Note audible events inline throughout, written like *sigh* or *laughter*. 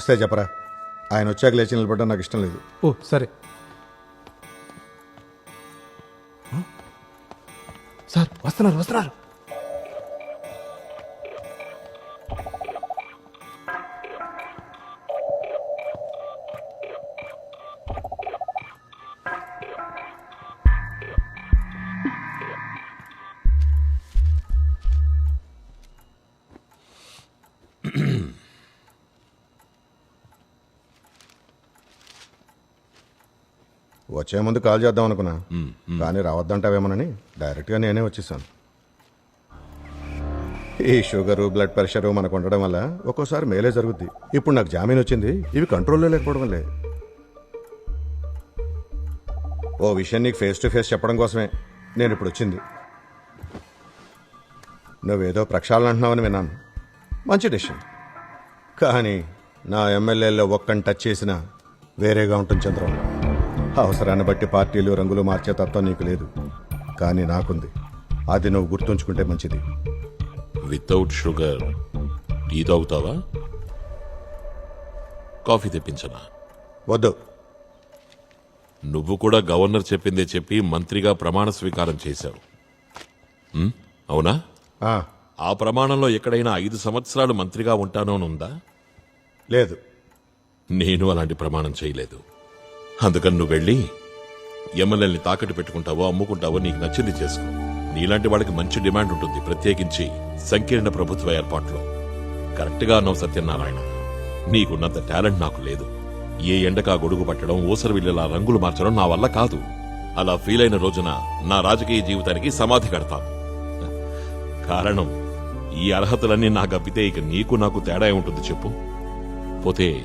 వస్తే చెప్పరా. ఆయన వచ్చాక లేచి నిలబడడం నాకు ఇష్టం లేదు. ఓ సరే. సార్ వస్తున్నారు వస్తున్నారు. వచ్చే ముందు కాల్ చేద్దాం అనుకున్నా. కానీ రావద్దంటావేమోనని డైరెక్ట్గా నేనే వచ్చేసాను. ఈ షుగరు బ్లడ్ ప్రెషర్ మనకు ఉండడం వల్ల ఒక్కోసారి మేలే జరుగుద్ది. ఇప్పుడు నాకు జామీన్ వచ్చింది. ఇవి కంట్రోల్లో లేకపోవడం వల్లే. ఓ విషయం నీకు ఫేస్ టు ఫేస్ చెప్పడం కోసమే. నేను ఇప్పుడు వచ్చింది. నువ్వేదో ప్రక్షాళన అంటున్నావని విన్నాను. మంచి డెసిషన్ కానీ నా ఎమ్మెల్యేలో ఒక్కని టచ్ చేసినా వేరేగా ఉంటుంది చంద్రం అవసరాన్ని బట్టి పార్టీలు రంగులు మార్చే తత్వం నీకు లేదు. కానీ నాకుంది. అది నువ్వు గుర్తుంచుకుంటే మంచిది. వితౌట్ షుగర్ టీ తాగుతావా? కాఫీ తెప్పించనా? వద్దు. నువ్వు కూడా గవర్నర్ చెప్పిందే చెప్పి మంత్రిగా ప్రమాణ స్వీకారం చేశావు. ఉమ్, అవునా? ఆ, ఆ ప్రమాణంలో ఎక్కడైనా ఐదు సంవత్సరాలు మంత్రిగా ఉంటానో అని ఉందా లేదు. నేను అలాంటి ప్రమాణం చేయలేదు. అందుకని నువ్వు వెళ్ళి ఎమ్మెల్యేని తాకట్టు పెట్టుకుంటావో అమ్ముకుంటావో నీకు నచ్చింది చేసుకో. నీలాంటి వాళ్ళకి మంచి డిమాండ్ ఉంటుంది ప్రత్యేకించి సంకీర్ణ ప్రభుత్వ ఏర్పాట్లో. కరెక్ట్గా అన్నావు సత్యనారాయణ. నీకున్నంత టాలెంట్ నాకు లేదు. ఏ ఎండకా గొడుగు పట్టడం ఓసరవిల్లలా రంగులు మార్చడం నా వల్ల కాదు. అలా ఫీల్ అయిన రోజున నా రాజకీయ జీవితానికి సమాధి కడతాను. కారణం ఈ అర్హతలన్నీ నాకు అప్పితే ఇక నీకు నాకు తేడా ఉంటుంది చెప్పు. పోతే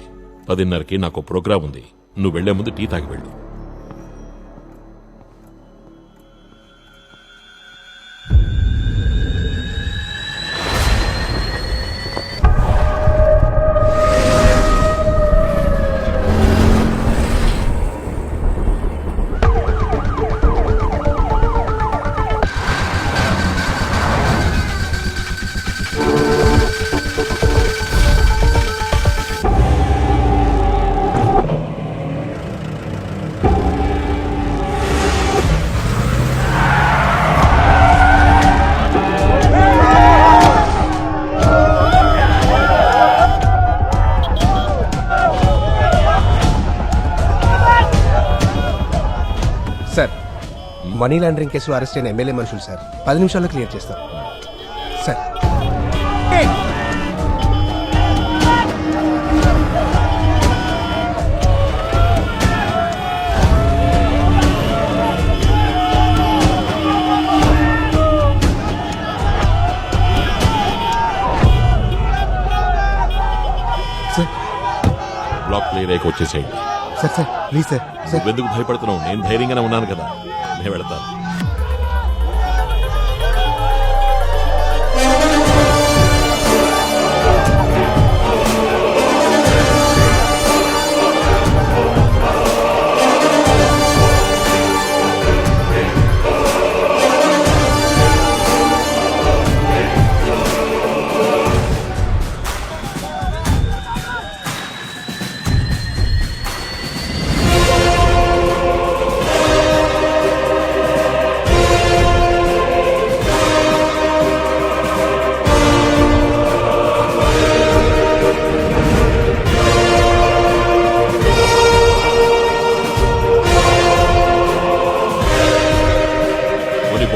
పదిన్నరకి నాకు ప్రోగ్రాం ఉంది. నువ్వు వెళ్ళే ముందు టీ తాగి వెళ్ళు. మనీ లాండరింగ్ కేసులో అరెస్ట్ అయిన ఎమ్మెల్యే మనుషులు సార్. పది నిమిషాల్లో క్లియర్ చేస్తాం. సార్. బ్లాక్ క్లియర్ అయ్యి వచ్చేసేయండి. Sir sir please sir. నువ్వెందుకు భయపడుతున్నావు? నేను ధైర్యంగానే ఉన్నాను కదా. నేను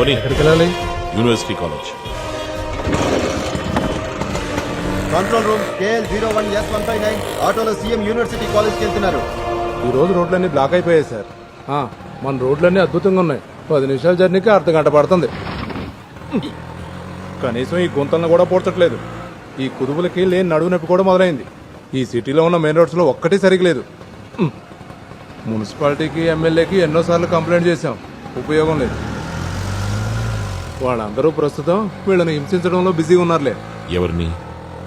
పోనీ ఎక్కడికి వెళ్ళాలి university college control room KL zero one S one five nine ఆటోలో సీఎం యూనివర్సిటీ కాలేజ్కి వెళ్తున్నారు ఈ రోజు రోడ్లన్నీ బ్లాక్ అయిపోయాయి సార్. ఆ, మన రోడ్లన్నీ అద్భుతంగా ఉన్నాయి. పది నిమిషాల జర్నీకి అర్ధ గంట పడుతుంది. కనీసం ఈ గుంతలను కూడా పూడ్చట్లేదు. ఈ కుదుపులకి లేని నడువు నొప్పి కూడా మొదలైంది. ఈ సిటీలో ఉన్న మెయిన్ రోడ్స్లో ఒక్కటి సరిగ్గా లేదు. ఉమ్. మున్సిపాలిటీకి ఎమ్మెల్యేకి ఎన్నోసార్లు కంప్లైంట్ చేశాం. ఉపయోగం లేదు. వాళ్ళందరూ ప్రస్తుతం వీళ్ళని హింసించడంలో బిజీగా ఉన్నారులే. ఎవరిని?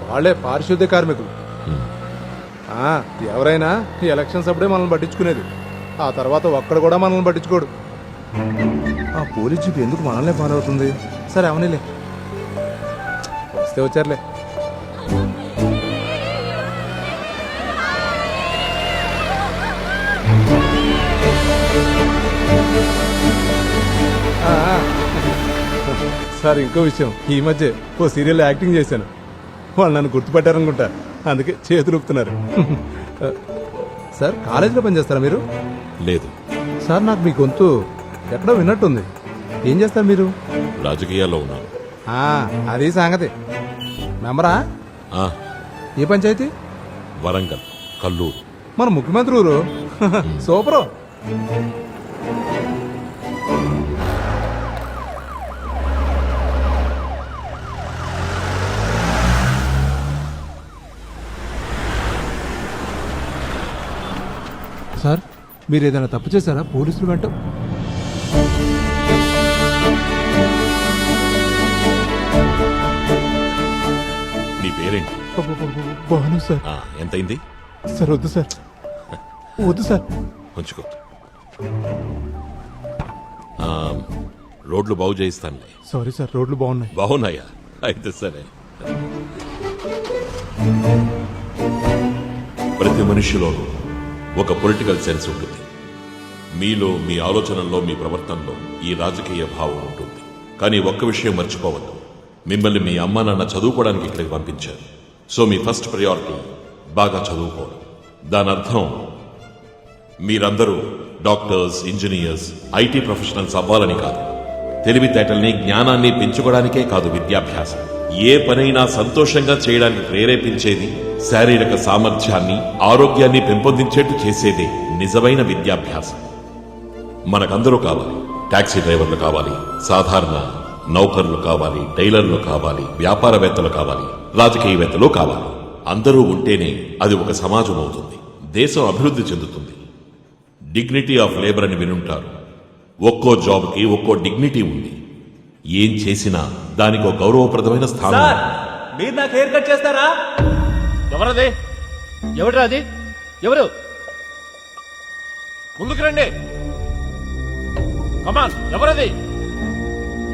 వాళ్ళే పారిశుద్ధ్య కార్మికులు. ఆ, ఎవరైనా ఈ ఎలక్షన్స్ అప్పుడే మనల్ని పట్టించుకునేది. ఆ తర్వాత ఒక్కడు కూడా మనల్ని పట్టించుకోడు. ఆ పోలీస్ జీప్ ఎందుకు మనల్నే ఫాలో అవుతుంది సరే అవనిలే. వస్తే వచ్చారులే. సార్ ఇంకో విషయం. ఈ మధ్య ఓ సీరియల్ యాక్టింగ్ చేశాను. వాళ్ళు నన్ను గుర్తుపట్టారనుకుంటా. అందుకే చేతులు ఊపుతున్నారు. *laughs* సార్ కాలేజీలో పనిచేస్తారా మీరు? లేదు. సార్ నాకు మీ గొంతు ఎక్కడో విన్నట్టుంది. ఏం చేస్తారు మీరు? రాజకీయాల్లో ఉన్నాను. ఆ, అది సంగతి. మెంబరా? ఆ, ఏ పంచాయతీ? వరంగల్ కల్లూరు. మన ముఖ్యమంత్రి ఊరు. సూపరు. సార్ మీరు ఏదైనా తప్పు చేశారా? పోలీసులు వెంట నీ పేరేంటి? బాను సార్. ఆ, ఎంతైంది సార్ వద్దు సార్. వద్దు సార్. ఉంచుకో. ఆ, రోడ్లు బాగు చేయిస్తానులే. సారీ సార్ రోడ్లు బాగున్నాయి. బాగున్నాయా? అయితే సరే. ప్రతి మనిషిలోనూ ఒక పొలిటికల్ సెన్స్ ఉంటుంది. మీలో మీ ఆలోచనల్లో మీ ప్రవర్తనలో ఈ రాజకీయ భావం ఉంటుంది. కానీ ఒక్క విషయం మర్చిపోవద్దు. మిమ్మల్ని మీ అమ్మ నాన్న చదువుకోవడానికి ఇక్కడికి పంపించారు. సో మీ ఫస్ట్ ప్రయారిటీ బాగా చదువుకోవడం. దాని అర్థం మీరందరూ డాక్టర్స్ ఇంజనీర్స్ ఐటీ ప్రొఫెషనల్స్ అవ్వాలని కాదు. తెలివితేటల్ని జ్ఞానాన్ని పెంచుకోవడానికే కాదు విద్యాభ్యాసం. ఏ పనైనా సంతోషంగా చేయడానికి ప్రేరేపించేది శారీరక సామర్థ్యాన్ని ఆరోగ్యాన్ని పెంపొందించేట్టు చేసేదే నిజమైన విద్యాభ్యాసం. మనకందరూ కావాలి. టాక్సీ డ్రైవర్లు కావాలి. సాధారణ నౌకర్లు కావాలి. టైలర్లు కావాలి. వ్యాపారవేత్తలు కావాలి. రాజకీయవేత్తలు కావాలి. అందరూ ఉంటేనే అది ఒక సమాజం అవుతుంది. దేశం అభివృద్ధి చెందుతుంది. డిగ్నిటీ ఆఫ్ లేబర్ అని వినుంటారు. ఒక్కో జాబ్కి ఒక్కో డిగ్నిటీ ఉంది. ఏం చేసినా దానికి ఒక గౌరవప్రదమైన స్థానం. సార్. మీరు నాకు హెయిర్ కట్ చేస్తారా? ఎవరది? ఎవడ్రా అది? ఎవరు? ముందుకు రండి. కమాన్ ఎవరది?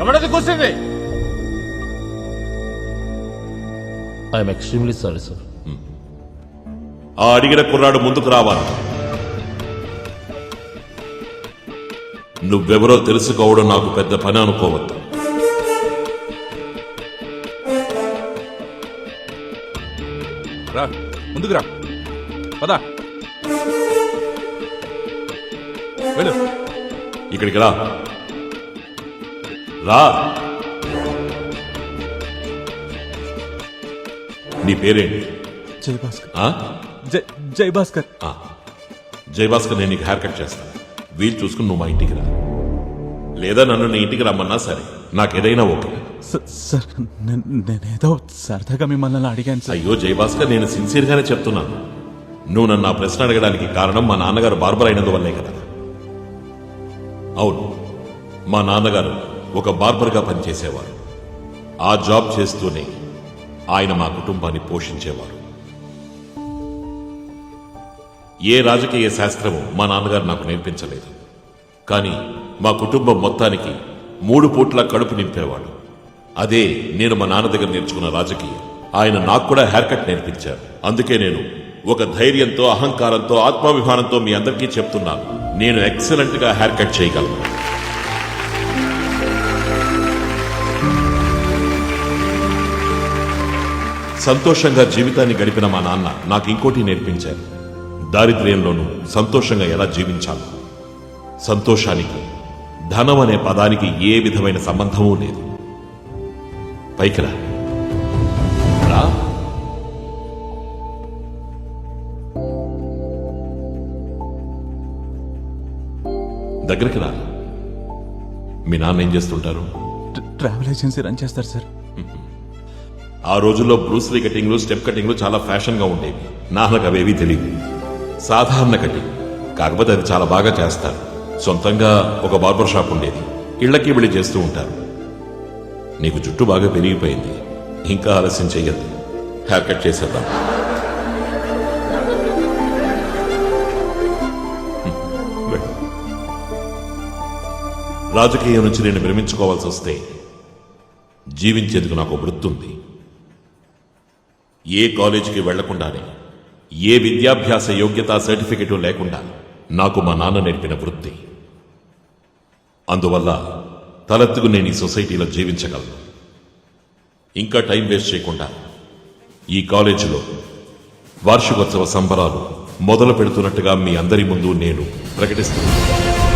ఎవరది కూర్చుంది? ఐఎమ్ ఎక్స్ట్రీమ్లీ సారీ సార్ ఆ అడిగిన కుర్రాడు ముందుకు రావాలి. నువ్వెవరో తెలుసుకోవడం నాకు పెద్ద పని అనుకోవద్దు. రా. ముందుకు రా. పదా. వెళ్ళు. ఇక్కడికి రా. రా. నీ పేరేంటి? జై భాస్కర్ ఆ? జై జై భాస్కర్ ఆ. జయభాస్కర్ నేను నీకు హెయిర్ కట్ చేస్తాను. వీలు చూసుకుని నువ్వు మా ఇంటికి రా. లేదా నన్ను నీ ఇంటికి రమ్మన్నా సరే. నాకు ఏదైనా ఓకే. సార్ నేనేదో సరదాగా మిమ్మల్ని అడిగాను సార్. అయ్యో జయభాస్కర్ నేను సిన్సియర్గానే చెప్తున్నాను. నువ్వు నన్ను ఆ ప్రశ్న అడగడానికి కారణం మా నాన్నగారు బార్బర్ అయినందువల్లే కదా. అవును మా నాన్నగారు ఒక బార్బర్గా పనిచేసేవారు. ఆ జాబ్ చేస్తూనే ఆయన మా కుటుంబాన్ని పోషించేవారు. ఏ రాజకీయ శాస్త్రము మా నాన్నగారు నాకు నేర్పించలేదు. కానీ మా కుటుంబం మొత్తానికి మూడు పూట్ల కడుపు నింపేవాడు. అదే నేను మా నాన్న దగ్గర నేర్చుకున్న రాజకీయం. ఆయన నాకు కూడా హెయిర్ కట్ నేర్పించారు. అందుకే నేను ఒక ధైర్యంతో అహంకారంతో ఆత్మాభిమానంతో మీ అందరికీ చెప్తున్నాను. నేను ఎక్సలెంట్గా హెయిర్ కట్ చేయగలను. సంతోషంగా జీవితాన్ని గడిపిన మా నాన్న నాకు ఇంకోటి నేర్పించారు. దారిద్ర్యంలోనూ సంతోషంగా ఎలా జీవించాలి. సంతోషానికి ధనం అనే పదానికి ఏ విధమైన సంబంధమూ లేదు. పైకి రా. దగ్గరికి రా. మీ నాన్న ఏం చేస్తుంటారు? ట్ర- ట్రావెల్ ఏజెన్సీ రన్ చేస్తారు సార్. ఆ రోజుల్లో బ్రూస్లీ కటింగ్లు స్టెప్ కటింగ్లు చాలా ఫ్యాషన్గా ఉండేవి. నాన్నకు అవేవీ తెలియదు సాధారణ కటింగ్. కాకపోతే అది చాలా బాగా చేస్తారు. సొంతంగా ఒక బార్బర్ షాప్ ఉండేది. ఇళ్ళకి వెళ్ళి చేస్తూ ఉంటారు. నీకు జుట్టు బాగా పెరిగిపోయింది. ఇంకా ఆలస్యం చెయ్యద్దు. హెయిర్ కట్ చేసేద్దాం. రాజకీయం నుంచి నేను విరమించుకోవాల్సి వస్తే జీవించేందుకు నాకు వృత్తి ఉంది. ఏ కాలేజీకి వెళ్ళకుండానే ఏ విద్యాభ్యాస యోగ్యత సర్టిఫికెట్ లేకుండా నాకు మా నాన్న నేర్పిన వృత్తి. అందువల్ల తలెత్తుకు నేను ఈ సొసైటీలో జీవించగలను. ఇంకా టైం వేస్ట్ చేయకుండా ఈ కాలేజీలో వార్షికోత్సవ సంబరాలు మొదలు పెడుతున్నట్టుగా మీ అందరి ముందు నేను ప్రకటిస్తున్నాను.